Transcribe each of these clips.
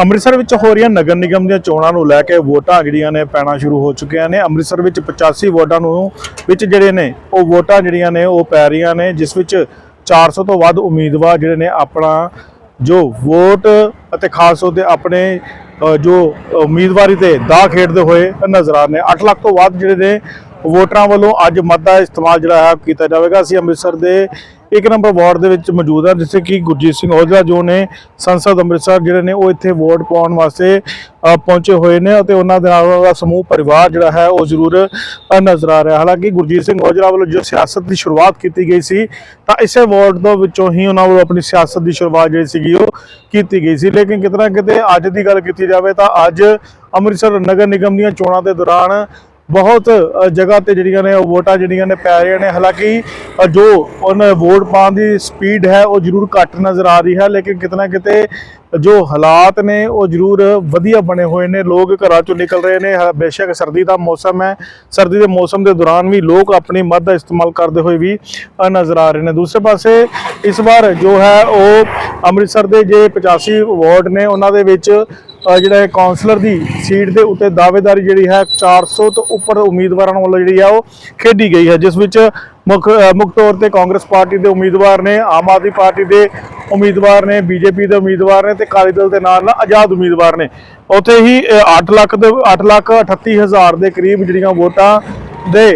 ਅੰਮ੍ਰਿਤਸਰ ਵਿੱਚ ਹੋ ਰਹੀਆਂ ਨਗਰ ਨਿਗਮ ਦੀਆਂ ਚੋਣਾਂ ਨੂੰ ਲੈ ਕੇ ਵੋਟਾਂ ਜਿਹੜੀਆਂ ਨੇ ਪੈਣਾ ਸ਼ੁਰੂ ਹੋ ਚੁੱਕੀਆਂ ਨੇ। ਅੰਮ੍ਰਿਤਸਰ ਵਿੱਚ 85 ਵੋਟਾਂ ਨੂੰ ਵਿੱਚ ਜਿਹੜੇ ਨੇ, ਉਹ ਵੋਟਾਂ ਜਿਹੜੀਆਂ ਨੇ, ਉਹ ਪੈ ਰਹੀਆਂ ਨੇ, ਜਿਸ ਵਿੱਚ 400 ਤੋਂ ਵੱਧ ਉਮੀਦਵਾਰ ਜਿਹੜੇ ਨੇ ਆਪਣਾ ਜੋ ਵੋਟ ਅਤੇ ਖਾਸ ਤੌਰ ਤੇ ਆਪਣੇ ਜੋ ਉਮੀਦਵਾਰੀ ਤੇ ਦਾ ਖੇਡਦੇ ਹੋਏ ਨਜ਼ਰ ਆ ਰਹੇ ਨੇ। 8 ਲੱਖ ਤੋਂ ਵੱਧ ਜਿਹੜੇ ਨੇ ਵੋਟਰਾਂ ਵੱਲੋਂ ਅੱਜ ਮਤ ਦਾ ਇਸਤੇਮਾਲ ਜਿਹੜਾ ਹੈ ਕੀਤਾ ਜਾਵੇਗਾ। ਅਸੀਂ ਅੰਮ੍ਰਿਤਸਰ ਦੇ ਇੱਕ ਨੰਬਰ ਵਾਰਡ ਦੇ ਵਿੱਚ ਮੌਜੂਦ ਹੈ ਜਿੱਥੇ ਕਿ ਗੁਰਜੀਤ ਸਿੰਘ ਔਜਲਾ ਜੋ ਨੇ ਸੰਸਦ ਅੰਮ੍ਰਿਤਸਰ ਜਿਹੜੇ ਨੇ ਉਹ ਇੱਥੇ ਵੋਟ ਪਾਉਣ ਵਾਸਤੇ ਪਹੁੰਚੇ ਹੋਏ ਨੇ ਅਤੇ ਉਹਨਾਂ ਦੇ ਨਾਲ ਉਹਨਾਂ ਦਾ ਸਮੂਹ, ਪਰਿਵਾਰ ਜਿਹੜਾ ਹੈ ਉਹ ਜ਼ਰੂਰ ਨਜ਼ਰ ਆ ਰਿਹਾ। ਹਾਲਾਂਕਿ ਗੁਰਜੀਤ ਸਿੰਘ ਔਜਲਾ ਵੱਲੋਂ ਜੋ ਸਿਆਸਤ ਦੀ ਸ਼ੁਰੂਆਤ ਕੀਤੀ ਗਈ ਸੀ, ਤਾਂ ਇਸੇ ਵਾਰਡ ਦੇ ਵਿੱਚੋਂ ਹੀ ਉਹਨਾਂ ਵੱਲੋਂ ਆਪਣੀ ਸਿਆਸਤ ਦੀ ਸ਼ੁਰੂਆਤ ਜਿਹੜੀ ਸੀਗੀ ਉਹ ਕੀਤੀ ਗਈ ਸੀ। ਲੇਕਿਨ ਕਿਤਨਾ ਕਿਤੇ ਅੱਜ ਦੀ ਗੱਲ ਕੀਤੀ ਜਾਵੇ ਤਾਂ ਅੱਜ ਅੰਮ੍ਰਿਤਸਰ ਨਗਰ ਨਿਗਮ ਦੀਆਂ ਚੋਣਾਂ ਦੇ ਦੌਰਾਨ ਬਹੁਤ ਜਗ੍ਹਾ ਤੇ ਜਿਹੜੀਆਂ ਨੇ ਉਹ ਵੋਟਾਂ ਜਿਹੜੀਆਂ ਨੇ ਪੈ ਰਹੀਆਂ ਨੇ। ਹਾਲਾਂਕਿ ਜੋ ਉਹਨਾਂ ਵੋਟ ਪਾਉਣ ਦੀ ਸਪੀਡ ਹੈ, ਉਹ ਜ਼ਰੂਰ ਘੱਟ ਨਜ਼ਰ ਆ ਰਹੀ ਹੈ, ਲੇਕਿਨ ਕਿਤਨਾ ਕਿਤੇ ਜੋ ਹਾਲਾਤ ਨੇ, ਉਹ ਜ਼ਰੂਰ ਵਧੀਆ ਬਣੇ ਹੋਏ ਨੇ। ਲੋਕ ਘਰਾਂ ਚੋਂ ਨਿਕਲ ਰਹੇ ਨੇ। ਬੇਸ਼ੱਕ ਸਰਦੀ ਦਾ ਮੌਸਮ ਹੈ। ਸਰਦੀ ਦੇ ਮੌਸਮ ਦੇ ਦੌਰਾਨ ਵੀ ਲੋਕ ਆਪਣੀ ਮੱਦ ਦਾ ਇਸਤੇਮਾਲ ਕਰਦੇ ਹੋਏ ਵੀ ਨਜ਼ਰ ਆ ਰਹੇ ਨੇ। ਦੂਸਰੇ ਪਾਸੇ, ਇਸ ਵਾਰ ਜੋ ਹੈ, ਉਹ ਅੰਮ੍ਰਿਤਸਰ ਦੇ ਜੇ 85 ਵਾਰਡ ਨੇ, ਉਹਨਾਂ ਦੇ ਵਿੱਚ ਜਿਹੜਾ ਹੈ ਕਾਉਂਸਲਰ ਦੀ ਸੀਟ ਦੇ ਉੱਤੇ ਦਾਅਵੇਦਾਰੀ ਜਿਹੜੀ ਹੈ 400 ਤੋਂ ਉੱਪਰ ਉਮੀਦਵਾਰਾਂ ਵੱਲੋਂ ਜਿਹੜੀ ਆ ਉਹ ਖੇਡੀ ਗਈ ਹੈ, ਜਿਸ ਵਿੱਚ ਮੁੱਖ ਮੁੱਖ ਤੌਰ ਤੇ ਕਾਂਗਰਸ ਪਾਰਟੀ ਦੇ ਉਮੀਦਵਾਰ ਨੇ, ਆਮ ਆਦਮੀ ਪਾਰਟੀ ਦੇ ਉਮੀਦਵਾਰ ਨੇ, ਬੀਜੇਪੀ ਦੇ ਉਮੀਦਵਾਰ ਨੇ ਤੇ ਅਕਾਲੀ ਦਲ ਦੇ ਨਾਲ ਨਾਲ ਆਜ਼ਾਦ ਉਮੀਦਵਾਰ ਨੇ। ਉੱਥੇ ਹੀ 8 ਲੱਖ ਦੇ 8 ਲੱਖ 38 ਹਜ਼ਾਰ ਦੇ ਕਰੀਬ ਜਿਹੜੀਆਂ ਵੋਟਾਂ ਦੇ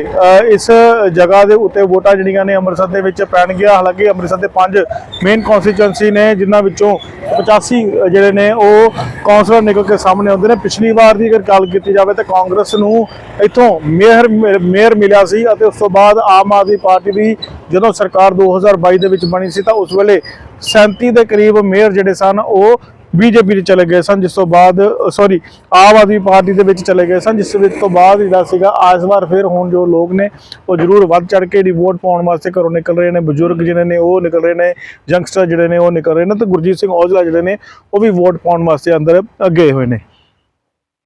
ਇਸ ਜਗ੍ਹਾ ਦੇ ਉੱਤੇ ਵੋਟਾਂ ਜਿਹੜੀਆਂ ਨੇ ਅੰਮ੍ਰਿਤਸਰ ਦੇ ਵਿੱਚ ਪੈਣਗੀਆਂ ਹਾਲਾਂਕਿ ਅੰਮ੍ਰਿਤਸਰ ਦੇ ਪੰਜ ਮੇਨ ਕਨਸਟੀਚੁਐਂਸੀ ਨੇ, ਜਿਨ੍ਹਾਂ ਵਿੱਚੋਂ 85 ਜਿਹੜੇ ਨੇ ਉਹ ਕੌਂਸਲਰ ਨਿਕਲ ਕੇ ਸਾਹਮਣੇ ਆਉਂਦੇ ਨੇ। ਪਿਛਲੀ ਵਾਰ ਦੀ ਅਗਰ ਗੱਲ ਕੀਤੀ ਜਾਵੇ ਤਾਂ ਕਾਂਗਰਸ ਨੂੰ ਇੱਥੋਂ ਮੇਅਰ ਮੇਅਰ ਮਿਲਿਆ ਸੀ ਅਤੇ ਉਸ ਤੋਂ ਬਾਅਦ ਆਮ ਆਦਮੀ ਪਾਰਟੀ ਦੀ ਜਦੋਂ ਸਰਕਾਰ 2022 ਦੇ ਵਿੱਚ ਬਣੀ ਸੀ ਤਾਂ ਉਸ ਵੇਲੇ 37 ਦੇ ਕਰੀਬ ਮੇਅਰ ਜਿਹੜੇ ਸਨ, ਉਹ ਬੀਜੇਪੀ ਦੇ ਚਲੇ ਗਏ ਸਨ, ਜਿਸ ਤੋਂ ਬਾਅਦ ਸੌਰੀ ਆਮ ਆਦਮੀ ਪਾਰਟੀ ਦੇ ਵਿੱਚ ਚਲੇ ਗਏ ਸਨ, ਜਿਸ ਵਿੱਚ ਤੋਂ ਬਾਅਦ ਜਿਹੜਾ ਸੀਗਾ ਇਸ ਵਾਰ ਫਿਰ ਹੁਣ ਜੋ ਲੋਕ ਨੇ, ਉਹ ਜ਼ਰੂਰ ਵੱਧ ਚੜ ਕੇ ਜਿਹੜੀ ਵੋਟ ਪਾਉਣ ਵਾਸਤੇ ਘਰੋਂ ਨਿਕਲ ਰਹੇ ਨੇ, ਬਜ਼ੁਰਗ ਜਿਹੜੇ ਨੇ ਉਹ ਨਿਕਲ ਰਹੇ ਨੇ ਯੰਗਸਟਰ ਜਿਹੜੇ ਨੇ ਉਹ ਨਿਕਲ ਰਹੇ ਨੇ ਤੇ ਗੁਰਜੀਤ ਸਿੰਘ ਔਜਲਾ ਜਿਹੜੇ ਨੇ, ਉਹ ਵੀ ਵੋਟ ਪਾਉਣ ਵਾਸਤੇ ਅੰਦਰ ਅੱਗੇ ਹੋਏ ਨੇ।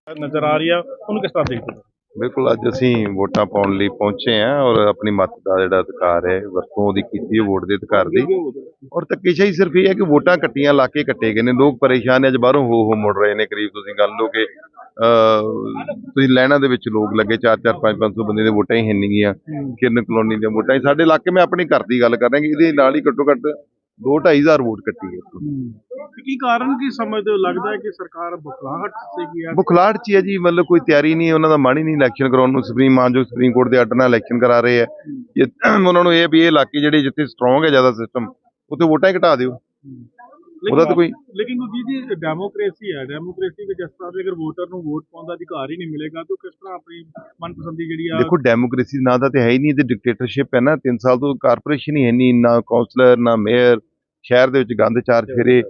ਨਜ਼ਰ ਆ ਰਹੀ ਆ, ਉਹਨੂੰ ਕਿਸ ਤਰ੍ਹਾਂ ਦੇਖਦੇ ਹੋ? ਬਿਲਕੁਲ ਅੱਜ ਅਸੀਂ ਵੋਟਾਂ ਪਾਉਣ ਲਈ ਪਹੁੰਚੇ ਹਾਂ ਔਰ ਆਪਣੀ ਮਤ ਦਾ ਜਿਹੜਾ ਅਧਿਕਾਰ ਹੈ ਵਰਤੋਂ ਉਹਦੀ ਕੀਤੀ ਹੈ ਵੋਟ ਦੇ ਅਧਿਕਾਰ ਦੀ। ਔਰ ਧੱਕੇਸ਼ਾਹੀ ਸਿਰਫ ਇਹ ਹੈ ਕਿ ਵੋਟਾਂ ਕੱਟੀਆਂ ਲਾ ਕੇ ਕੱਟੇ ਗਏ ਨੇ। ਲੋਕ ਪਰੇਸ਼ਾਨ ਨੇ ਅੱਜ ਬਾਹਰੋਂ ਹੋ ਹੋ ਮੁੜ ਰਹੇ ਨੇ। ਕਰੀਬ ਤੁਸੀਂ ਗੱਲ ਲਓ ਕਿ ਅਹ, ਤੁਸੀਂ ਲੈਣਾ ਦੇ ਵਿੱਚ ਲੋਕ ਲੱਗੇ 4 4 5 500 ਬੰਦੇ ਦੇ ਵੋਟਾਂ ਹੀ ਹੈ ਨਹੀਂ ਗੀਆਂ ਕਿਰਨ ਕਲੋਨੀ ਦੀਆਂ ਵੋਟਾਂ ਹੀ। ਸਾਡੇ ਇਲਾਕੇ ਮੈਂ ਆਪਣੇ ਘਰ ਦੀ ਗੱਲ ਕਰ ਰਿਹਾ ਕਿ ਇਹਦੇ ਨਾਲ ਹੀ ਘੱਟੋ ਘੱਟ 2 ਹਜ਼ਾਰ ਵੋਟ ਕੱਟੀ ਹੈ ਕੀ ਕਾਰਨ ਕੀ ਸਮਝਦੇ ਹੋ? ਲੱਗਦਾ ਹੈ ਕਿ ਸਰਕਾਰ ਬੁਖਲਾਹਟ ਸੇ ਗਿਆ ਬੁਖਲਾੜ ਚ ਹੀ ਹੈ ਜੀ ਮਤਲਬ ਕੋਈ ਤਿਆਰੀ ਨਹੀਂ ਉਹਨਾਂ ਦਾ ਮਨ ਹੀ ਨਹੀਂ ਇਲੈਕਸ਼ਨ ਕਰਾਉਣ ਨੂੰ। ਸੁਪਰੀਮ ਮਾਨਜੋ ਸੁਪਰੀਮ ਕੋਰਟ ਦੇ ਨਾਲ ਇਲੈਕਸ਼ਨ ਕਰਾ ਰਹੇ ਇਹ ਉਹਨਾਂ ਨੂੰ ਇਹ ਵੀ ਇਹ ਇਲਾਕੇ ਜਿਹੜੇ ਜਿੱਥੇ ਸਟਰੋਂਗ ਹੈ ਜ਼ਿਆਦਾ ਸਿਸਟਮ ਉੱਥੇ ਵੋਟਾਂ ਹੀ ਘਟਾ ਦਿਓ। ਉਹਦਾ ਤਾਂ ਕੋਈ ਲੇਕਿਨ ਗੁਰਜੀਤ ਜੀ ਡੈਮੋਕ੍ਰੇਸੀ ਹੈ। ਡੈਮੋਕ੍ਰੇਸੀ ਵਿੱਚ ਇਸ ਤਰ੍ਹਾਂ ਦੇ ਅਗਰ ਵੋਟਰ ਨੂੰ ਵੋਟ ਪਾਉਣ ਦਾ ਅਧਿਕਾਰ ਹੀ ਨਹੀਂ ਮਿਲੇਗਾ ਤਾਂ ਕਿਸ ਤਰ੍ਹਾਂ ਆਪਣੀ ਮਨਪਸੰਦੀ ਜਿਹੜੀ ਆ ਦੇਖੋ ਡੈਮੋਕ੍ਰੇਸੀ ਨਾ ਤਾਂ ਤੇ ਹੈ ਹੀ ਨਹੀਂ ਤੇ ਡਿਕਟੇਟਰਸ਼ਿਪ ਹੈ ਨਾ। 3 ਸਾਲ ਤੋਂ ਕਾਰਪੋਰੇਸ਼ਨ ਹੀ ਹੈ ਨਹੀਂ ਨਾ ਕਾਉਂਸਲਰ ਨਾ ਮੇਅਰ ਸ਼ਹਿਰ ਦੇ ਵਿੱਚ ਗੰਦ ਚਾਰ ਫੇਰੇ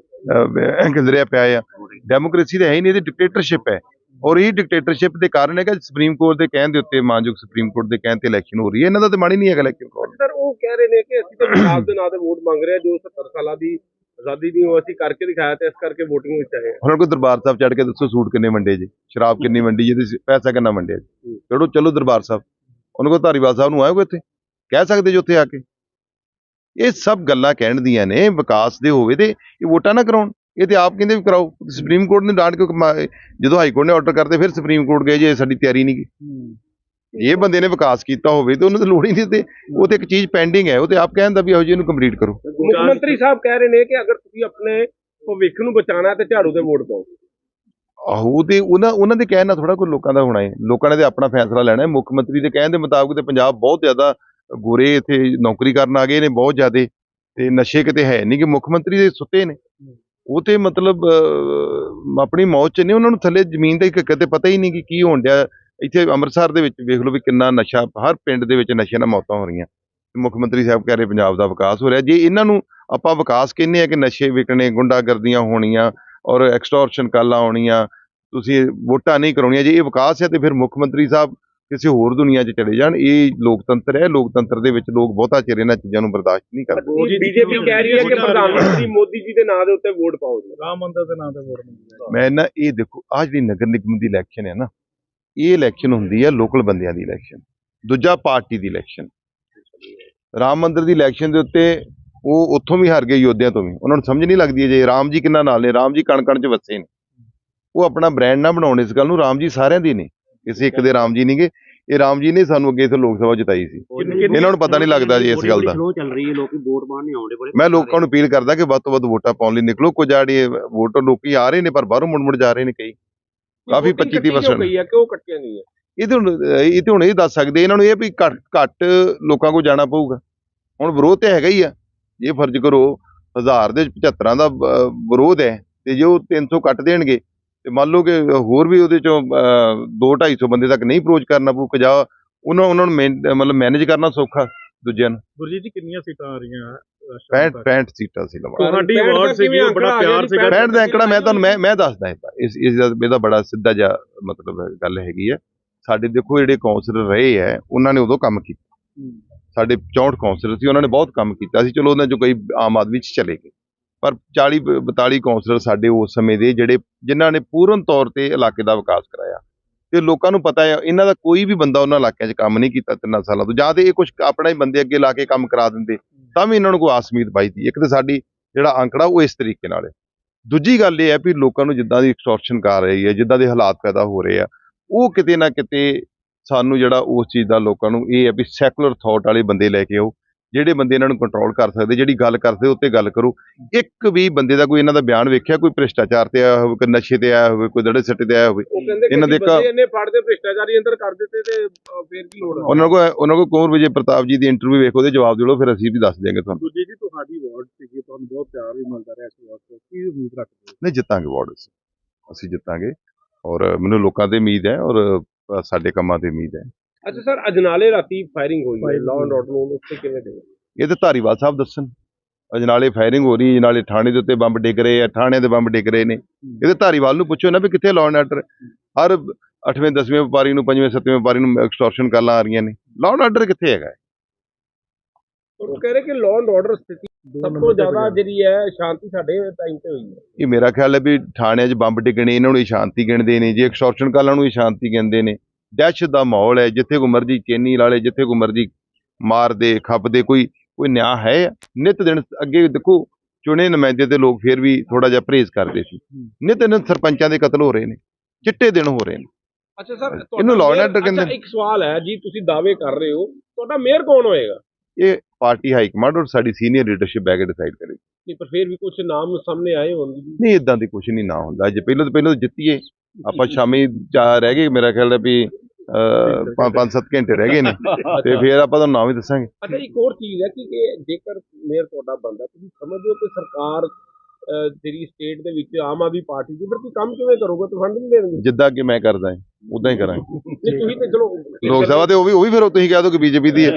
ਗਿੰਦਰਿਆ ਪਿਆ ਆ। ਡੈਮੋਕ੍ਰੇਸੀ ਤਾਂ ਹੈ ਹੀ ਨਹੀਂ ਤੇ ਡਿਕਟੇਟਰਸ਼ਿਪ ਹੈ। ਔਰ ਇਹ ਡਿਕਟੇਟਰਸ਼ਿਪ ਦੇ ਕਾਰਨ ਹੈ ਕਿ ਸੁਪਰੀਮ ਕੋਰਟ ਦੇ ਕਹਿਣ ਦੇ ਉੱਤੇ ਮਾਨਯੋਗ ਸੁਪਰੀਮ ਕੋਰਟ ਦੇ ਕਹਿਣ ਤੇ ਇਲੈਕਸ਼ਨ ਹੋ ਰਹੀ ਹੈ। ਇਹਨਾਂ ਦਾ ਤਾਂ ਹੀ ਨਹੀਂ ਹੈਗਾ ਇਲੈਕਸ਼ਨ ਦਾ। ਸਰ ਉਹ ਕਹਿ ਰਹੇ ਨੇ ਕਿ ਅਸੀਂ ਤਾਂ ਵਿਕਾਸ ਦੇ ਨਾਂ ਤੇ ਵੋਟ ਮੰਗ ਰਹੇ ਹਾਂ ਜੋ 70 ਸਾਲਾਂ ਦੀ ਆਜ਼ਾਦੀ ਦੀ ਉਹ ਅਸੀਂ ਕਰਕੇ ਦਿਖਾਇਆ ਤੇ ਇਸ ਕਰਕੇ VOTING ਵਿੱਚ ਆਏ ਹਾਂ। ਉਹਨਾਂ ਕੋਲ ਦਰਬਾਰ ਸਾਹਿਬ ਚੜ ਕੇ ਦੱਸੋ ਸੂਟ ਕਿੰਨੇ ਵੰਡੇ ਜੀ ਸ਼ਰਾਬ ਕਿੰਨੀ ਵੰਡੀ ਜੀ ਤੇ ਪੈਸਾ ਕਿੰਨਾ ਵੰਡਿਆ ਜੀ। ਚਲੋ ਚਲੋ ਦਰਬਾਰ ਸਾਹਿਬ। ਉਹਨਾਂ ਕੋਲ ਧਾਰੀਵਾਲ ਸਾਹਿਬ ਨੂੰ ਆਇਓਗੇ ਇੱਥੇ। ਕਹਿ ਸਕਦੇ ਜੀ ਉੱਥੇ ਆ ਕੇ। ਇਹ ਸਭ ਗੱਲਾਂ ਕਹਿਣ ਦੀਆਂ ਨੇ ਵਿਕਾਸ ਦੇ ਹੋਵੇ ਤੇ ਇਹ ਵੋਟਾਂ ਨਾ ਕਰਾਉਣ। ਇਹ ਤੇ ਆਪ ਕਹਿੰਦੇ ਵੀ ਕਰਾਓ। ਸੁਪਰੀਮ ਕੋਰਟ ਨੇ ਡਾਂਟ ਕੇ ਕਮਾ- ਜਦੋਂ ਹਾਈ ਕੋਰਟ ਨੇ ਆਰਡਰ ਕਰਦੇ ਫਿਰ ਸੁਪਰੀਮ ਕੋਰਟ ਗਏ ਜੇ ਸਾਡੀ ਤਿਆਰੀ ਨਹੀਂ ਗੀ ਇਹ ਬੰਦੇ ਨੇ ਵਿਕਾਸ ਕੀਤਾ ਹੋਵੇ ਤੇ ਉਹਨੂੰ ਤਾਂ ਲੋੜ ਹੀ ਨਹੀਂ ਤੇ ਉਹ ਤੇ ਇੱਕ ਚੀਜ਼ ਪੈਂਡਿੰਗ ਹੈ ਉਹ ਤੇ ਆਪ ਕਹਿੰਦਾ ਵੀ ਇਹੋ ਜਿਹੀ ਨੂੰ ਕੰਪਲੀਟ ਕਰੋ। ਮੁੱਖ ਮੰਤਰੀ ਸਾਹਿਬ ਕਹਿ ਰਹੇ ਨੇ ਕਿ ਅਗਰ ਤੁਸੀਂ ਆਪਣੇ ਭਵਿੱਖ ਨੂੰ ਬਚਾਉਣਾ ਤੇ ਝਾੜੂ ਤੇ ਵੋਟ ਪਾਓ। ਆਹੋ ਤੇ ਉਹਨਾਂ ਉਹਨਾਂ ਦੇ ਕਹਿਣ ਨਾਲ ਥੋੜਾ ਕੋਈ ਲੋਕਾਂ ਦਾ ਹੋਣਾ ਹੈ। ਲੋਕਾਂ ਨੇ ਤੇ ਆਪਣਾ ਫੈਸਲਾ ਲੈਣਾ ਹੈ। ਮੁੱਖ ਮੰਤਰੀ ਦੇ ਕਹਿਣ ਦੇ ਮੁਤਾਬਕ ਤੇ ਪੰਜਾਬ ਬਹੁਤ ਜ਼ਿਆਦਾ ਗੋਰੇ ਇੱਥੇ ਨੌਕਰੀ ਕਰਨ ਆ ਗਏ ਨੇ ਬਹੁਤ ਜ਼ਿਆਦੇ ਤੇ ਨਸ਼ੇ ਕਿਤੇ ਹੈ ਨਹੀਂ ਕਿ ਮੁੱਖ ਮੰਤਰੀ ਦੇ ਸੁੱਤੇ ਨੇ। ਉਹ ਤੇ ਮਤਲਬ ਆਪਣੀ ਮੌਤ ਚ ਨੇ ਉਹਨਾਂ ਨੂੰ ਥੱਲੇ ਜ਼ਮੀਨ ਦਾ ਇੱਕ ਕਿਤੇ ਪਤਾ ਹੀ ਨਹੀਂ ਕਿ ਕੀ ਹੋਣ ਡਿਆ। ਇੱਥੇ ਅੰਮ੍ਰਿਤਸਰ ਦੇ ਵਿੱਚ ਵੇਖ ਲਓ ਵੀ ਕਿੰਨਾ ਨਸ਼ਾ ਹਰ ਪਿੰਡ ਦੇ ਵਿੱਚ ਨਸ਼ੇ ਨਾਲ ਮੌਤਾਂ ਹੋ ਰਹੀਆਂ। ਮੁੱਖ ਮੰਤਰੀ ਸਾਹਿਬ ਕਹਿ ਰਹੇ ਪੰਜਾਬ ਦਾ ਵਿਕਾਸ ਹੋ ਰਿਹਾ। ਜੇ ਇਹਨਾਂ ਨੂੰ ਆਪਾਂ ਵਿਕਾਸ ਕਹਿੰਦੇ ਆ ਕਿ ਨਸ਼ੇ ਵਿਕਣੇ ਗੁੰਡਾਗਰਦੀਆਂ ਹੋਣੀਆਂ ਔਰ ਐਕਸਟੋਰਸ਼ਨ ਕਾਲਾਂ ਆਉਣੀਆਂ ਤੁਸੀਂ ਵੋਟਾਂ ਨਹੀਂ ਕਰਾਉਣੀਆਂ ਜੇ ਇਹ ਵਿਕਾਸ ਹੈ ਤੇ ਫਿਰ ਮੁੱਖ ਮੰਤਰੀ ਸਾਹਿਬ ਕਿਸੇ ਹੋਰ ਦੁਨੀਆ 'ਚ ਚਲੇ ਜਾਣ ਇਹ ਲੋਕਤੰਤਰ ਹੈ ਲੋਕਤੰਤਰ ਦੇ ਵਿੱਚ ਲੋਕ ਬਹੁਤਾ ਚਿਰ ਇਹਨਾਂ ਚੀਜ਼ਾਂ ਨੂੰ ਬਰਦਾਸ਼ਤ ਨਹੀਂ ਕਰਦੇ ਬੀਜੇਪੀ ਕਹਿ ਰਹੀ ਹੈ ਕਿ ਪ੍ਰਧਾਨ ਮੰਤਰੀ ਮੋਦੀ ਜੀ ਦੇ ਨਾਂ ਦੇ ਉੱਤੇ ਵੋਟ ਪਾਓ ਜੀ। ਰਾਮ ਮੰਦਰ ਦੇ ਨਾਂ ਤੇ ਵੋਟ ਮੰਗੀ ਮੈਂ ਨਾ ਇਹ ਦੇਖੋ ਆਹ ਜਿਹੜੀ ਨਗਰ ਨਿਗਮ ਦੀ ਇਲੈਕਸ਼ਨ ਹੈ ਨਾ ਇਹ ਇਲੈਕਸ਼ਨ ਹੁੰਦੀ ਹੈ ਲੋਕਲ ਬੰਦਿਆਂ ਦੀ ਇਲੈਕਸ਼ਨ ਦੂਜਾ ਪਾਰਟੀ ਦੀ ਇਲੈਕਸ਼ਨ ਰਾਮ ਮੰਦਿਰ ਦੀ ਇਲੈਕਸ਼ਨ ਦੇ ਉੱਤੇ ਉਹ ਉੱਥੋਂ ਵੀ ਹਾਰ ਗਏ ਯੋਧਿਆਂ ਤੋਂ ਵੀ। ਉਹਨਾਂ ਨੂੰ ਸਮਝ ਨਹੀਂ ਲੱਗਦੀ ਜੇ ਰਾਮ ਜੀ ਕਿੰਨਾ ਨਾਲ ਨੇ ਰਾਮ ਜੀ ਕਣ ਕਣ ਚ ਵਸੇ ਨੇ। ਉਹ ਆਪਣਾ ਬ੍ਰਾਂਡ ਨਾ ਬਣਾਉਣ ਇਸ ਗੱਲ ਨੂੰ ਰਾਮ ਜੀ ਸਾਰਿਆਂ ਦੀ ਨੇ। ਕਿਸੇ ਇੱਕ ਦੇ ਰਾਮ ਜੀ ਨਹੀਂਗੇ ਇਹ ਰਾਮ ਜੀ ਨੇ ਸਾਨੂੰ ਅੱਗੇ ਇੱਥੇ ਲੋਕ ਸਭਾ ਜਿਤਾਈ ਸੀ। ਇਹਨਾਂ ਨੂੰ ਪਤਾ ਨਹੀਂ ਲੱਗਦਾ ਜੀ ਇਸ ਗੱਲ ਦਾ। ਸਲੋ ਚੱਲ ਰਹੀ ਹੈ ਲੋਕੀ ਵੋਟ ਪਾਉਣ ਨਹੀਂ ਆਉਂਦੇ ਬੜੇ ਮੈਂ ਲੋਕਾਂ ਨੂੰ ਅਪੀਲ ਕਰਦਾ ਕਿ ਵੱਧ ਤੋਂ ਵੱਧ ਵੋਟਾਂ ਪਾਉਣ ਲਈ ਨਿਕਲੋ। ਕੁਝ ਆੜੀ ਵੋਟ ਲੋਕੀ ਆ ਰਹੇ ਨੇ ਪਰ ਬਾਹਰੋਂ ਮੁੜ ਮੁੜ ਜਾ ਰਹੇ ਨੇ ਕਈ। ਕਾਫੀ 25 30 ਕਿਉਂ ਗਈ ਹੈ ਕਿਉਂ ਕੱਟਿਆ ਨਹੀਂ ਹੈ ਇਹ ਤੇ ਹੁਣ ਇਹ ਤੇ ਹੁਣ ਇਹ ਦੱਸ ਸਕਦੇ ਇਹਨਾਂ ਨੂੰ ਇਹ ਵੀ ਘੱਟ ਘੱਟ ਲੋਕਾਂ ਕੋਲ ਜਾਣਾ ਪਊਗਾ। ਹੁਣ ਵਿਰੋਧ ਤੇ ਹੈਗਾ ਹੀ ਆ। ਇਹ ਫਰਜ਼ ਕਰੋ ਹਜ਼ਾਰ ਦੇ 75 ਦਾ ਵਿਰੋਧ ਹੈ ਤੇ ਜੇ ਉਹ 300 ਕੱਟ ਦੇਣਗੇ ਤੇ ਮੰਨ ਲਓ ਕਿ ਹੋਰ ਵੀ ਉਹਦੇ ਚੋਂ 2 250 ਬੰਦੇ ਤੱਕ ਨਹੀਂ ਅਪਰੋਚ ਕਰਨਾ ਪਊ ਜਾਂ ਉਹਨਾਂ ਉਹਨਾਂ ਨੂੰ ਮੈਨ- ਮਤਲਬ ਮੈਨੇਜ ਕਰਨਾ ਸੌਖਾ ਦੂਜਿਆਂ ਨੂੰ। ਗੁਰਜੀਤ ਜੀ ਕਿੰਨੀਆਂ ਸੀਟਾਂ ਆ ਰਹੀਆਂ 65 65 ਸੀਟਾਂ ਸੀ ਲਵਾ। ਤੁਹਾਡੀ ਵਾਰਡ ਸੀਗੀ, ਕਿਵੇਂ ਬੜਾ ਪਿਆਰ। ਪੈਂਹਠ 65 ਦਾ ਅੰਕੜਾ ਮੈਂ ਤੁਹਾਨੂੰ ਮੈਂ ਮੈਂ ਦੱਸਦਾ ਇਹਦਾ ਇਸ ਇਸ ਦਾ ਇਹਦਾ ਬੜਾ ਸਿੱਧਾ ਜਿਹਾ ਮਤਲਬ ਗੱਲ ਹੈਗੀ ਹੈ ਸਾਡੇ ਦੇਖੋ ਜਿਹੜੇ ਕਾਉਂਸਲਰ ਰਹੇ ਹੈ ਉਹਨਾਂ ਨੇ ਉਦੋਂ ਕੰਮ ਕੀਤਾ। ਸਾਡੇ 64 ਕਾਉਂਸਲਰ ਸੀ ਉਹਨਾਂ ਨੇ ਬਹੁਤ ਕੰਮ ਕੀਤਾ ਸੀ ਚਲੋ ਉਹਨਾਂ ਚੋਂ ਕਈ ਆਮ ਆਦਮੀ ਚ ਚਲੇ ਗਏ। ਪਰ 40 ਬ- 42 ਕਾਉਂਸਲਰ ਸਾਡੇ ਉਸ ਸਮੇਂ ਦੇ ਜਿਹੜੇ, ਜਿਨ੍ਹਾਂ ਨੇ ਪੂਰਨ ਤੌਰ ਤੇ ਇਲਾਕੇ ਦਾ ਵਿਕਾਸ ਕਰਾਇਆ। ਤੇ ਲੋਕਾਂ ਨੂੰ ਪਤਾ ਹੈ, ਇਹਨਾਂ ਦਾ ਕੋਈ ਵੀ ਬੰਦਾ ਉਹਨਾਂ ਇਲਾਕਿਆਂ 'ਚ ਕੰਮ ਨਹੀਂ ਕੀਤਾ ਤਿੰਨਾਂ ਸਾਲਾਂ ਤੋਂ। ਜਾਂ ਤੇ ਇਹ ਕੁਝ ਆਪਣਾ ਹੀ ਬੰਦੇ ਅੱਗੇ ਲਾ ਕੇ ਕੰਮ ਕਰਾ ਦਿੰਦੇ, ਤਾਂ ਵੀ ਇਹਨਾਂ ਨੂੰ ਕੋਈ ਆਸ ਉਮੀਦ ਬਾਈਦੀ ਇੱਕ ਤੇ ਸਾਡੀ ਜਿਹੜਾ ਅੰਕੜਾ, ਉਹ ਇਸ ਤਰੀਕੇ ਨਾਲ ਹੈ। ਦੂਜੀ ਗੱਲ ਇਹ ਹੈ ਵੀ ਲੋਕਾਂ ਨੂੰ ਜਿੱਦਾਂ ਦੀ ਐਕਸਟੋਰਸ਼ਨ ਕਰ ਰਹੀ ਹੈ, ਜਿੱਦਾਂ ਦੇ ਹਾਲਾਤ ਪੈਦਾ ਹੋ ਰਹੇ ਆ, ਉਹ ਕਿਤੇ ਨਾ ਕਿਤੇ ਸਾਨੂੰ ਜਿਹੜਾ ਉਸ ਚੀਜ਼ ਦਾ ਲੋਕਾਂ ਨੂੰ ਇਹ ਹੈ ਵੀ ਸੈਕੂਲਰ ਥਾਟ ਵਾਲੇ ਬੰਦੇ ਲੈ ਕੇ ਆਓ। ਜਿਹੜੇ ਬੰਦੇ ਇਹਨਾਂ ਨੂੰ ਕੰਟਰੋਲ ਕਰ ਸਕਦੇ ਜਿਹੜੀ ਗੱਲ ਕਰਦੇ ਉੱਤੇ ਗੱਲ ਕਰੋ। ਇੱਕ ਵੀ ਬੰਦੇ ਦਾ ਕੋਈ ਇਹਨਾਂ ਦਾ ਬਿਆਨ ਵੇਖਿਆ ਕੋਈ ਭ੍ਰਿਸ਼ਟਾਚਾਰ ਤੇ ਆਇਆ ਹੋਵੇ ਕੋਈ ਨਸ਼ੇ ਤੇ ਆਇਆ ਹੋਵੇ ਕੋਈ ਦੜੇ ਸੱਟੇ ਤੇ ਆਇਆ ਹੋਵੇ ਇਹਨਾਂ ਦੇ ਕਿ ਇਹਨੇ ਫੜਦੇ ਭ੍ਰਿਸ਼ਟਾਚਾਰੀ ਅੰਦਰ ਕਰ ਦਿੱਤੇ ਤੇ ਫੇਰ ਕੀ ਲੋੜ ਹੈ ਉਹਨਾਂ ਕੋਲ ਉਹਨਾਂ ਕੋਲ ਕੁੰਵਰ ਵਿਜੇ ਪ੍ਰਤਾਪ ਜੀ ਦੀ ਇੰਟਰਵਿਊ ਵੇਖੋ ਉਹਦੇ ਜਵਾਬ ਦਿਓ ਫਿਰ ਅਸੀਂ ਵੀ ਦੱਸ ਦਿਆਂਗੇ ਤੁਹਾਨੂੰ। ਗੁਰਜੀਤ ਜੀ ਤੁਹਾਡੀ ਵਾਰਡ ਸੀਗੀ ਤੁਹਾਨੂੰ ਬਹੁਤ ਪਿਆਰ ਵੀ ਮਿਲਦਾ ਰਿਹਾ ਇਸ ਵਾਰਡ ਤੋਂ। ਕੀ ਉਮੀਦ ਰੱਖਦੇ ਨਹੀਂ ਜਿੱਤਾਂਗੇ ਵਾਰਡ ਅਸੀਂ। ਅਸੀਂ ਜਿੱਤਾਂਗੇ। ਔਰ ਮੈਨੂੰ ਲੋਕਾਂ ਤੇ ਉਮੀਦ ਹੈ ਔਰ ਸਾਡੇ ਕੰਮਾਂ ਤੇ ਉਮੀਦ ਹੈ। ਅੱਛਾ ਸਰ ਅਜਨਾਲੇ ਰਾਤੀ ਫਾਇਰਿੰਗ ਹੋਈ ਹੈ ਲਾਅ ਐਂਡ ਆਰਡਰ ਨੂੰ ਉੱਥੇ ਕਿਵੇਂ ਦੇ ਇਹ ਤਾਂ ਧਾਰੀਵਾਲ ਸਾਹਿਬ ਦੱਸਣ ਅਜਨਾਲੇ ਫਾਇਰਿੰਗ ਹੋ ਰਹੀ ਨਾਲੇ ਥਾਣੇ ਦੇ ਉੱਤੇ ਬੰਬ ਡਿੱਗ ਰਹੇ ਆ ਥਾਣੇ ਦੇ ਬੰਬ ਡਿੱਗ ਰਹੇ ਨੇ। ਇਹਦੇ ਧਾਰੀਵਾਲ ਨੂੰ ਪੁੱਛੋ ਨਾ ਵੀ ਕਿੱਥੇ ਲਾਅ ਐਂਡ ਆਰਡਰ ਹਰ 8ਵੇਂ 10ਵੇਂ ਵਪਾਰੀ ਨੂੰ 5ਵੇਂ 7ਵੇਂ ਵਪਾਰੀ ਨੂੰ ਐਕਸਟੋਰਸ਼ਨ ਕਾਲਾਂ ਆ ਰਹੀਆਂ ਨੇ। ਲਾਅ ਐਂਡ ਆਰਡਰ ਕਿੱਥੇ ਹੈਗਾ? ਉਹ ਕਹਿ ਰਹੇ ਕਿ ਲਾਅ ਐਂਡ ਆਰਡਰ ਸਥਿਤੀ ਸਭ ਤੋਂ ਜ਼ਿਆਦਾ ਜਿਹੜੀ ਹੈ ਸ਼ਾਂਤੀ ਸਾਡੇ ਟਾਈਮ ਤੇ ਹੋਈ ਹੈ। ਇਹ ਮੇਰਾ ਖਿਆਲ ਹੈ ਵੀ ਥਾਣਿਆਂ 'ਚ ਬੰਬ ਡਿੱਗਣੇ ਇਹਨਾਂ ਨੂੰ ਹੀ ਸ਼ਾਂਤੀ ਗਿਣਦੇ ਨੇ ਜੇ ਐਕਸਟੋਰਸ਼ਨ ਕਾਲਾਂ ਨੂੰ ਹੀ ਸ਼ਾਂਤੀ ਗਿਣਦੇ ਨੇ। ਦਹਿਸ਼ਤ ਦਾ ਮਾਹੌਲ ਹੈ ਜਿੱਥੇ ਕੋ ਮਰਜ਼ੀ ਚੇਨੀ ਲਾਲੇ ਜਿੱਥੇ ਕੋ ਮਰਜ਼ੀ ਮਾਰਦੇ ਖੱਪਦੇ ਕੋਈ ਕੋਈ ਨਿਆਂ ਹੈ ਨਿਤ ਦਿਨ ਅੱਗੇ ਦੇਖੋ ਚੁਣੇ ਨੁਮਾਇੰਦੇ ਤੇ ਲੋਕ ਫਿਰ ਵੀ ਥੋੜਾ ਜਿਹਾ ਪਰਹੇਜ਼ ਕਰਦੇ ਸੀ। ਨਿਤ ਦਿਨ ਸਰਪੰਚਾਂ ਦੇ ਕਤਲ ਹੋ ਰਹੇ ਨੇ ਚਿੱਟੇ ਦਿਨ ਹੋ ਰਹੇ ਨੇ। ਅੱਛਾ ਸਰ ਇਹਨੂੰ law and order ਕਹਿੰਦੇ ਇੱਕ ਸਵਾਲ ਹੈ ਜੀ ਤੁਸੀਂ ਦਾਅਵੇ ਕਰ ਰਹੇ ਹੋ ਤੁਹਾਡਾ ਮੇਅਰ ਕੌਣ ਹੋਏਗਾ? ਇਹ ਪਾਰਟੀ ਹਾਈ ਕਮਾਂਡ ਔਰ ਸਾਡੀ ਸੀਨੀਅਰ ਲੀਡਰਸ਼ਿਪ ਬੈ ਕੇ ਡਿਸਾਈਡ ਕਰੇ ਨਹੀਂ ਪਰ ਫਿਰ ਵੀ ਕੁਝ ਨਾਮ ਸਾਹਮਣੇ ਆਏ ਹੋਣਗੇ ਨਹੀਂ ਇਦਾਂ ਦੀ ਕੁਝ ਨਹੀਂ ਨਾ ਹੁੰਦਾ। ਜੇ ਪਹਿਲਾਂ ਤੋਂ ਪਹਿਲਾਂ ਜਿੱਤੀਏ। ਆਪਾਂ ਸ਼ਾਮੀ ਚਾ ਰਹਿ ਗਏ ਮੇਰਾ ਖਿਆਲ ਹੈ ਵੀ 5-7 ਘੰਟੇ ਰਹਿ ਗਏ ਨੇ। ਤੇ ਫਿਰ ਆਪਾਂ ਤੁਹਾਨੂੰ ਨਾਮ ਹੀ ਦੱਸਾਂਗੇ। ਅੱਛਾ ਇੱਕ ਹੋਰ ਚੀਜ਼ ਹੈ ਕਿ ਜੇਕਰ ਮੇਅਰ ਤੁਹਾਡਾ ਬੰਦਾ ਤੁਸੀਂ ਸਮਝਦੇ ਹੋ ਕਿ ਸਰਕਾਰ ਅਹ, ਜਿਹੜੀ ਸਟੇਟ ਦੇ ਵਿੱਚ ਆਮ ਆਦਮੀ ਪਾਰਟੀ ਦੀ ਫਿਰ ਤੁਸੀਂ ਕੰਮ ਕਿਵੇਂ ਕਰੋਗੇ? ਤੁਸੀਂ ਫੰਡ ਨਹੀਂ ਦੇਣਗੇ ਜਿੱਦਾਂ ਕਿ ਮੈਂ ਕਰਦਾ ਹਾਂ ਉਦਾਂ ਹੀ ਕਰਾਂਗੇ। ਨਹੀਂ ਤੁਸੀਂ ਤੇ ਚਲੋ ਲੋਕ ਸਭਾ ਤੇ ਉਹ ਵੀ ਉਹ ਵੀ ਫਿਰ ਤੁਸੀਂ ਕਹਿ ਦੋ ਕਿ ਬੀਜੇਪੀ ਦੀ ਹੈ।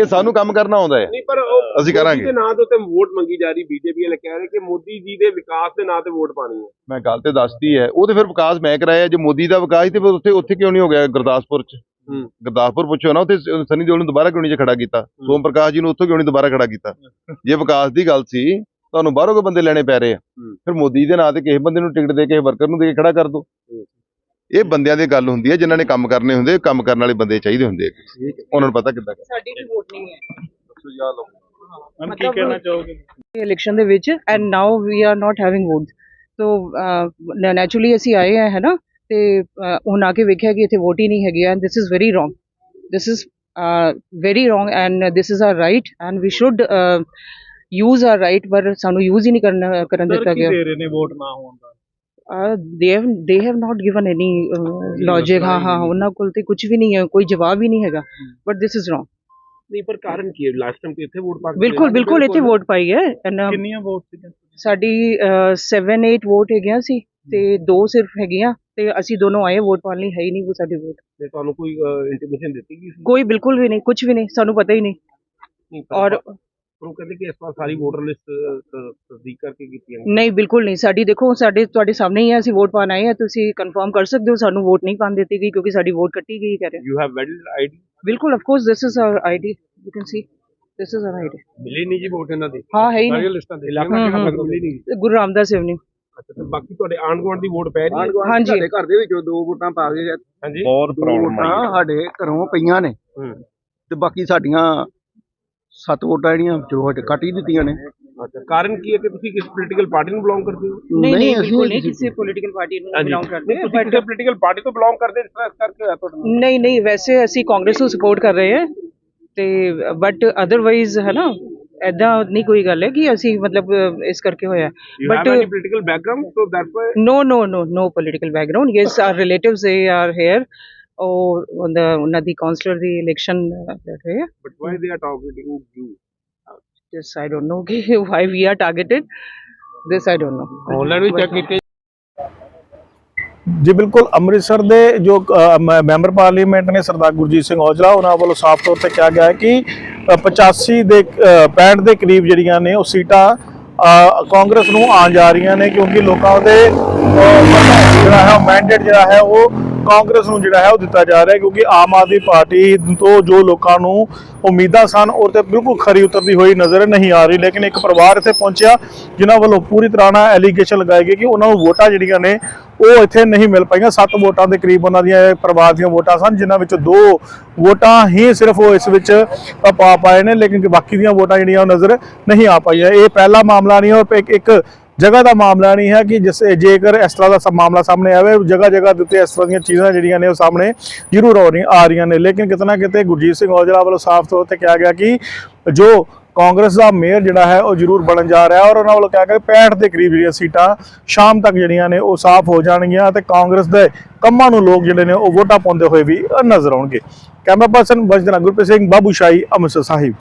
ਇਹ ਸਾਨੂੰ ਕੰਮ ਕਰਨਾ ਆਉਂਦਾ ਹੈ। ਨਹੀਂ ਪਰ ਉਹ ਅਸੀਂ ਕਰਾਂਗੇ। ਦੇ ਨਾਂ ਦੇ ਉੱਤੇ ਵੋਟ ਮੰਗੀ ਜਾ ਰਹੀ ਬੀਜੇਪੀ ਵਾਲੇ ਕਹਿ ਰਹੇ ਕਿ ਮੋਦੀ ਜੀ ਦੇ ਵਿਕਾਸ ਦੇ ਨਾਂ ਤੇ ਵੋਟ ਪਾਣੀ ਹੈ। ਮੈਂ ਗੱਲ ਤੇ ਦੱਸਦੀ ਹੈ। ਉਹ ਤੇ ਫਿਰ ਵਿਕਾਸ ਮੈਂ ਕਰਾਇਆ। ਜੇ ਮੋਦੀ ਦਾ ਵਿਕਾਸ ਸੀ ਤੇ ਫਿਰ ਉੱਥੇ ਉੱਥੇ ਕਿਉਂ ਨਹੀਂ ਹੋ ਗਿਆ ਗੁਰਦਾਸਪੁਰ ਚ? ਹੂੰ। ਗੁਰਦਾਸਪੁਰ ਪੁੱਛੋ ਨਾ ਉੱਥੇ ਸਨੀ ਦਿਓਲ ਨੂੰ ਦੁਬਾਰਾ ਕਿਉਂ ਨਹੀਂ ਖੜਾ ਕੀਤਾ? ਸੋਮ ਪ੍ਰਕਾਸ਼ ਜੀ ਨੂੰ ਉੱਥੋਂ ਕਿਉਂ ਨਹੀਂ ਦੁਬਾਰਾ ਖੜਾ ਕੀਤਾ? ਜੇ ਵਿਕਾਸ ਦੀ ਗੱਲ ਸੀ ਤੁਹਾਨੂੰ ਬਾਹਰੋਂ ਕੇ ਬੰਦੇ ਲੈਣੇ ਪੈ ਰਹੇ ਆ। ਫਿਰ ਮੋਦੀ ਦੇ ਨਾਂ ਤੇ ਕਿਸੇ ਬੰਦੇ ਨੂੰ ਟਿਕਟ ਦੇ ਕੇ ਵਰਕਰ ਨੂੰ ਦੇ ਕੇ ਖੜਾ ਕਰ ਦੋ। ਇਹ ਬੰਦਿਆਂ ਦੀ ਗੱਲ ਹੁੰਦੀ ਹੈ ਜਿਨ੍ਹਾਂ ਨੇ ਕੰਮ ਕਰਨੇ ਹੁੰਦੇ ਕੰਮ ਕਰਨ ਵਾਲੇ ਬੰਦੇ ਚਾਹੀਦੇ ਹੁੰਦੇ ਆ। ਉਹਨਾਂ ਨੂੰ ਪਤਾ ਕਿੱਦਾਂ ਕਰਨਾ। ਸਾਡੀ ਵੀ ਵੋਟ ਨਹੀਂ ਹੈ। ਮੈਮ ਕੀ ਕਹਿਣਾ ਚਾਹੋਗੇ? ਇਲੈਕਸ਼ਨ ਦੇ ਵਿੱਚ and now we are not having votes so naturally ਅਸੀਂ ਆਏ ਆ ਹੈ ਨਾ? ਤੇ ਹੁਣ ਆ ਕੇ ਵੇਖਿਆ ਕਿ ਇੱਥੇ ਵੋਟ ਹੀ ਨਹੀਂ ਹੈਗੀ and this is very wrong this is very wrong and this is our right and we should use our right ਪਰ ਸਾਨੂੰ ਯੂਜ਼ ਹੀ ਨਹੀਂ ਕਰਨ ਦਿੱਤਾ ਗਿਆ। ਦੇ ਰਹੇ ਨੇ ਵੋਟ ਨਾ ਹੋਣ ਦਾ? They have they have not given any logic ਹਾਂ ਹਾਂ ਉਹਨਾਂ ਕੋਲ ਤੇ ਕੁਝ ਵੀ ਨਹੀਂ ਹੈ ਕੋਈ ਜਵਾਬ ਹੀ ਨਹੀਂ ਹੈਗਾ। ਬਟ ਦਿਸ ਇਜ਼ ਰੋਂਗ ਨਹੀਂ ਪਰ ਕਾਰਨ ਕੀ ਹੈ? ਲਾਸਟ ਟਾਈਮ ਤੇ ਇੱਥੇ ਵੋਟ ਪਾ ਬਿਲਕੁਲ ਬਿਲਕੁਲ ਇੱਥੇ ਵੋਟ ਪਾਈ ਹੈ ਕਿੰਨੀਆਂ ਵੋਟ ਸੀਗੀਆਂ? ਸਾਡੀ 7 8 ਵੋਟ ਹੈਗੀਆਂ ਸੀ ਤੇ ਦੋ ਸਿਰਫ ਹੈਗੀਆਂ ਤੇ ਅਸੀਂ ਦੋਨੋਂ ਆਏ ਵੋਟ ਪਾਉਣ ਲਈ ਹੈ ਹੀ ਨਹੀਂ ਕੋਈ ਸਾਡੀ ਵੋਟ ਤੇ ਤੁਹਾਨੂੰ ਕੋਈ ਇੰਟੀਮੇਸ਼ਨ ਦਿੱਤੀ ਗਈ ਸੀ? ਕੋਈ ਬਿਲਕੁਲ ਵੀ ਨਹੀਂ ਕੁਝ ਵੀ ਨਹੀਂ ਸਾਨੂੰ ਪਤਾ ਹੀ ਨਹੀਂ। ਨਹੀਂ ਪਰ ਉਹ ਕਹਿੰਦੇ ਕਿ ਇਸ ਵਾਰ ਸਾਰੀ ਵੋਟਰ ਲਿਸਟ ਤਸਦੀਕ ਕਰਕੇ ਕੀਤੀ ਹੈ ਨਹੀਂ ਬਿਲਕੁਲ ਨਹੀਂ। ਸਾਡੀ ਦੇਖੋ ਸਾਡੇ ਤੁਹਾਡੇ ਸਾਹਮਣੇ ਹੀ ਹੈ ਅਸੀਂ ਵੋਟ ਪਾਉਣ ਆਏ ਹਾਂ ਤੁਸੀਂ ਕਨਫਰਮ ਕਰ ਸਕਦੇ ਹੋ ਸਾਨੂੰ ਵੋਟ ਨਹੀਂ ਪਾਉਣ ਦਿੱਤੀ ਗਈ ਕਿਉਂਕਿ ਸਾਡੀ ਵੋਟ ਕੱਟੀ ਗਈ ਕਹਿ ਰਹੇ ਯੂ ਹੈਵ ਵੈਲਿਡ ਆਈਡੀ ਬਿਲਕੁਲ of course this is our ID you can see this is our ID ਮਿਲੀ ਨਹੀਂ ਜੀ ਵੋਟ ਇਹਨਾਂ ਦੀ? ਹਾਂ ਹੈ ਹੀ ਨਹੀਂ। ਲਿਸਟਾਂ ਦੇ ਇਲਾਕਾ ਕਿਹੜਾ ਮਿਲੀ ਨਹੀਂ? ਗੁਰੂ ਰਾਮਦਾਸ ਤੇ ਬਾਕੀ ਤੁਹਾਡੇ ਆਂਢ ਗੁਆਂਢ ਦੀ ਵੋਟ ਪੈ ਰਹੀ ਹੈ? ਹਾਂਜੀ। ਸਾਡੇ ਘਰ ਦੇ ਵਿੱਚੋਂ ਦੋ ਵੋਟਾਂ ਪਾ ਗਏ। ਹਾਂਜੀ। ਬਹੁਤ ਦੋ ਵੋਟਾਂ ਸਾਡੇ ਘਰੋਂ ਪਈਆਂ ਨੇ। ਹੂੰ। ਤੇ ਬਾਕੀ ਸਾਡੀਆਂ ਸੱਤ ਵੋਟਾਂ ਜਿਹੜੀਆਂ ਜੋ ਹਟ ਕੱਟ ਹੀ ਦਿੱਤੀਆਂ ਨੇ। ਅੱਛਾ ਕਾਰਨ ਕੀ ਹੈ ਕਿ ਤੁਸੀਂ ਕਿਸ ਪੋਲੀਟੀਕਲ ਪਾਰਟੀ ਨੂੰ ਬਿਲੋਂਗ ਕਰਦੇ ਹੋ? ਨਹੀਂ ਨਹੀਂ ਅਸੀਂ ਬਿਲਕੁਲ ਨਹੀਂ ਕਿਸੇ ਪੋਲੀਟੀਕਲ ਪਾਰਟੀ ਨੂੰ ਬਿਲੋਂਗ ਕਰਦੇ। ਤੁਸੀਂ ਕਿਸੇ ਪੋਲੀਟੀਕਲ ਪਾਰਟੀ ਤੋਂ ਬਿਲੋਂਗ ਕਰਦੇ ਇਸ ਤਰ੍ਹਾਂ ਕਰਕੇ ਹੋਇਆ ਤੁਹਾਡੇ ਨਹੀਂ ਨਹੀਂ ਵੈਸੇ ਅਸੀਂ ਕਾਂਗਰਸ ਨੂੰ ਸਪੋਰਟ ਕਰ ਰਹੇ ਹਾਂ ਤੇ ਬਟ ਅਦਰਵਾਈਜ਼ ਹੈ ਨਾ ਐਦਾਂ ਨਹੀਂ ਕੋਈ ਗੱਲ ਹੈ ਕਿ ਅਸੀਂ ਮਤਲਬ ਇਸ ਕਰਕੇ ਹੋਇਆ। But political background so that's why no no no no political background. Yes our relatives they are here. The ਉਹਨਾਂ ਦੀ councillor the election but why they are targeting you this i don't know why we are targeted. This i don't know. Online we check ਕੀਤੇ। ਜੀ ਬਿਲਕੁਲ ਅੰਮ੍ਰਿਤਸਰ ਦੇ ਜੋ member parliament ਨੇ ਸਰਦਾਰ ਗੁਰਜੀਤ ਸਿੰਘ ਔਜਲਾ ਉਹਨਾਂ ਵੱਲੋਂ ਸਾਫ਼ ਤੌਰ ਤੇ ਕਿਹਾ ਗਿਆ ਹੈ ਕਿ ਅ, 85 ਦੇ ਅ, 65 ਦੇ ਕਰੀਬ ਜਿਹੜੀਆਂ ਨੇ ਉਹ ਸੀਟਾਂ ਕਾਂਗਰਸ ਨੂੰ ਆਉਣ ਜਾ ਰਹੀਆਂ ਨੇ ਕਿਉਂਕਿ ਲੋਕਾਂ ਦੇ ਜਿਹੜਾ ਹੈ ਮੈਂਡੇਟ ਜਿਹੜਾ ਹੈ ਉਹ ਕਾਂਗਰਸ ਨੂੰ ਜਿਹੜਾ ਹੈ ਉਹ ਦਿੱਤਾ ਜਾ ਰਿਹਾ ਕਿਉਂਕਿ ਆਮ ਆਦਮੀ ਪਾਰਟੀ ਤੋਂ ਜੋ ਲੋਕਾਂ ਨੂੰ ਉਮੀਦਾਂ ਸਨ, ਉਹ ਤੇ ਬਿਲਕੁਲ ਖਰੀ ਉਤਰਦੀ ਹੋਈ ਨਜ਼ਰ ਨਹੀਂ ਆ ਰਹੀ, ਲੇਕਿਨ ਇੱਕ ਪਰਿਵਾਰ ਇੱਥੇ ਪਹੁੰਚਿਆ, ਜਿਨ੍ਹਾਂ ਵੱਲੋਂ ਪੂਰੀ ਤਰ੍ਹਾਂ ਨਾਲ ਐਲੀਗੇਸ਼ਨ ਲਗਾਏ ਗਏ ਕਿ ਉਹਨਾਂ ਨੂੰ ਵੋਟਾਂ ਜਿਹੜੀਆਂ ਨੇ, ਉਹ ਇੱਥੇ ਨਹੀਂ ਮਿਲ ਪਾਈਆਂ। ਸੱਤ ਵੋਟਾਂ ਦੇ ਕਰੀਬ ਉਹਨਾਂ ਦੀਆਂ ਪਰਿਵਾਰ ਦੀਆਂ ਵੋਟਾਂ ਸਨ, ਜਿਨ੍ਹਾਂ ਵਿੱਚ ਦੋ ਵੋਟਾਂ ਹੀ ਸਿਰਫ ਉਹ ਇਸ ਵਿੱਚ ਪਾ ਪਾਏ ਨੇ, ਲੇਕਿਨ ਬਾਕੀ ਦੀਆਂ ਵੋਟਾਂ ਜਿਹੜੀਆਂ ਉਹ ਨਜ਼ਰ ਨਹੀਂ ਆ ਪਾਈਆਂ। ਇਹ ਪਹਿਲਾ ਮਾਮਲਾ ਨਹੀਂ ਔਰ ਇੱਕ ਜਗ੍ਹਾ ਦਾ ਮਾਮਲਾ ਨਹੀਂ ਹੈ ਕਿ ਜਿਸ ਜੇਕਰ ਇਸ ਤਰ੍ਹਾਂ ਦਾ ਸਭ ਮਾਮਲਾ ਸਾਹਮਣੇ ਆਵੇ, ਜਗ੍ਹਾ ਜਗ੍ਹਾ ਦੇ ਉੱਤੇ ਇਸ ਤਰ੍ਹਾਂ ਦੀਆਂ ਚੀਜ਼ਾਂ ਜਿਹੜੀਆਂ ਨੇ ਉਹ ਸਾਹਮਣੇ ਜ਼ਰੂਰ ਆ ਰਹੀਆਂ ਆ ਰਹੀਆਂ ਨੇ। ਲੇਕਿਨ ਕਿਤਨਾ ਕਿਤੇ ਗੁਰਜੀਤ ਸਿੰਘ ਔਜਲਾ ਵੱਲੋਂ ਸਾਫ਼ ਤੌਰ ਤੇ ਕਿਹਾ ਗਿਆ ਕਿ ਜੋ ਕਾਂਗਰਸ ਦਾ ਮੇਅਰ ਜਿਹੜਾ ਹੈ, ਉਹ ਜ਼ਰੂਰ ਬਣਨ ਜਾ ਰਿਹਾ ਔਰ ਉਹਨਾਂ ਵੱਲੋਂ ਕਿਹਾ ਗਿਆ ਕਿ 65 ਦੇ ਕਰੀਬ ਜਿਹੜੀਆਂ ਸੀਟਾਂ ਸ਼ਾਮ ਤੱਕ ਜਿਹੜੀਆਂ ਨੇ ਉਹ ਸਾਫ਼ ਹੋ ਜਾਣਗੀਆਂ ਤੇ ਕਾਂਗਰਸ ਦੇ ਕੰਮਾਂ ਨੂੰ ਲੋਕ ਜਿਹੜੇ ਨੇ ਉਹ ਵੋਟਾਂ ਪਾਉਂਦੇ ਹੋਏ ਵੀ ਨਜ਼ਰ ਆਉਣਗੇ। ਕੈਮਰਾ ਪਰਸਨ ਵਜਦਨਾ ਗੁਰਪ੍ਰੀਤ ਸਿੰਘ, ਬਾਬੂ ਸ਼ਾਹੀ, ਅੰਮ੍ਰਿਤਸਰ ਸਾਹਿਬ।